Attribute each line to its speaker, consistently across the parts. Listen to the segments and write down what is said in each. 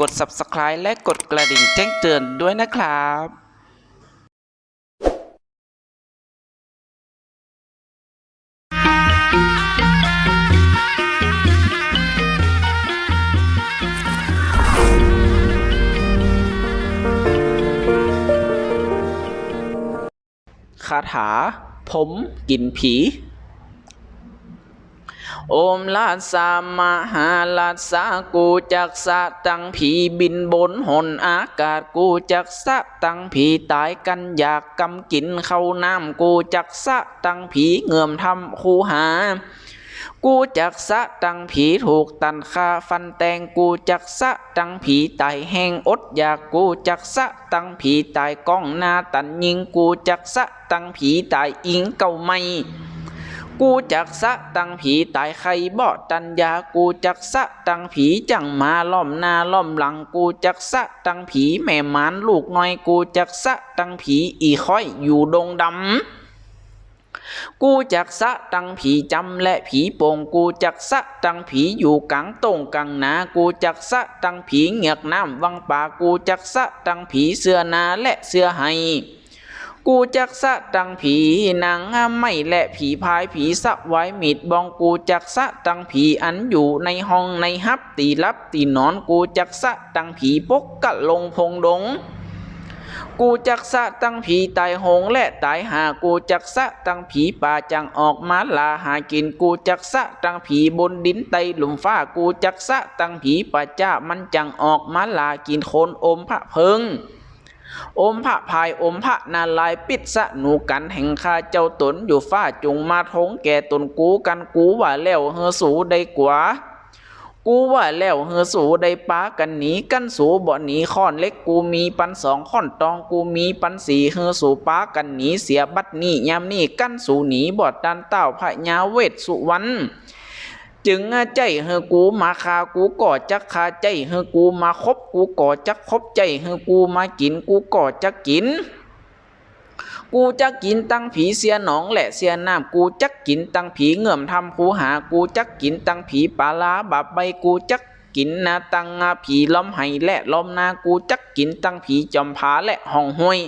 Speaker 1: กด subscribe และกดกระดิ่งแจ้งเตือนด้วยนะครับคาถา ผมกินผี โอมลาสามหาลาสากูจักสะตังผีบินบนหนอากาศกูจักสะตังผีตายกันอยากกำกินเข้าน้ำกูจักสะตังผีเงื่อมทำคูหากูจักสะตังผีถูกตันคาฟันแตงกูจักสะตังผีตายแห้งอดอยากกูจักสะตังผีตายก้องหน้าตันยิงกูจักสะตังผีตายอิงเก่าไม่ กูจักสะตังผีตายใครบ่ตัญญากูจักสะตังผีจังมาล้อมหน้าล้อมหลังกูจักสะตังผีแม่มานลูกน้อยกูจักสะตังผีอีค่อยอยู่ดงดำกูจักสะตังผีจำและผีโป่งกูจักสะตังผีอยู่กลางตงกลางนากูจักสะตังผีเหงือกน้ำวังป่ากูจักสะตังผีเสื้อนาและเสื้อไห้ กูจักสะตังผีนางไม่และผีพายผีสะไว้มิดบองกูจักสะตังผีอันอยู่ในห้องในฮับตีลับตีนอนกูจักสะตังผีปกกะลงพงดงกูจักสะตังผีตายโหงและตายหากูจักสะตังผีป่าจังออกมาลาหากินกูจักสะตังผีบนดินไตหลุมฟ้ากูจักสะตังผีป่าจ้ามันจังออกมาลากินโคนอมพระเพิง อมพระพายอมพระนาลายปิดสะหนูกันแห่งข้าเจ้าตนอยู่ฟ้าจุงมาทงแก่ตนกูกันกูว่าแล้วเฮอสูได้กว่า กูว่าแล้วเฮอสูได้ป้ากันหนีกันสูบ่หนีค้อนเล็กกูมีปันสองค้อนตองกูมีปันสี่เฮอสูป้ากันหนีเสียบัดนี้ยามนี้กันสูหนีบอดดันเต้าพระยาเวทสุวรรณ จึงใจเฮกูมาคากูก่อจักคาใจเฮกูมาคบกูก่อจักคบใจเฮกูมากินกูก่อจักกิน กูจักกินตั้งผีเสียหนองและเสียน้ำกูจักกินตั้งผีเงื่อมทำคูหากูจักกินตั้งผีปลาลาบาใบกูจักกินนาตังงาผีล้อมไห้และล้อมนากูจักกินตั้งผีจอมผาและห้องห้วย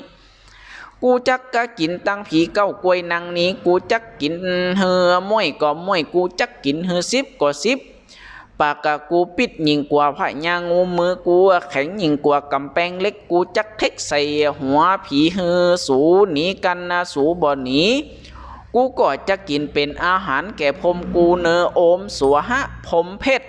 Speaker 1: กูจักกะกินตั้งผีเก้ากล้วยนางนี้ กูจักกินเหือม้วยก็ม้วยกูจักกินเหือสิบก็สิบปากกะกูปิดยิงกว่าพระยางูมือกูแข็งยิงกว่ากำแพงเล็กกูจักเทกใส่หัวผีเหือสูหนีกันนะสูบ่หนีกูก็จะกินเป็นอาหารแก่พมกูเนอโอมสัวหะพมเพชร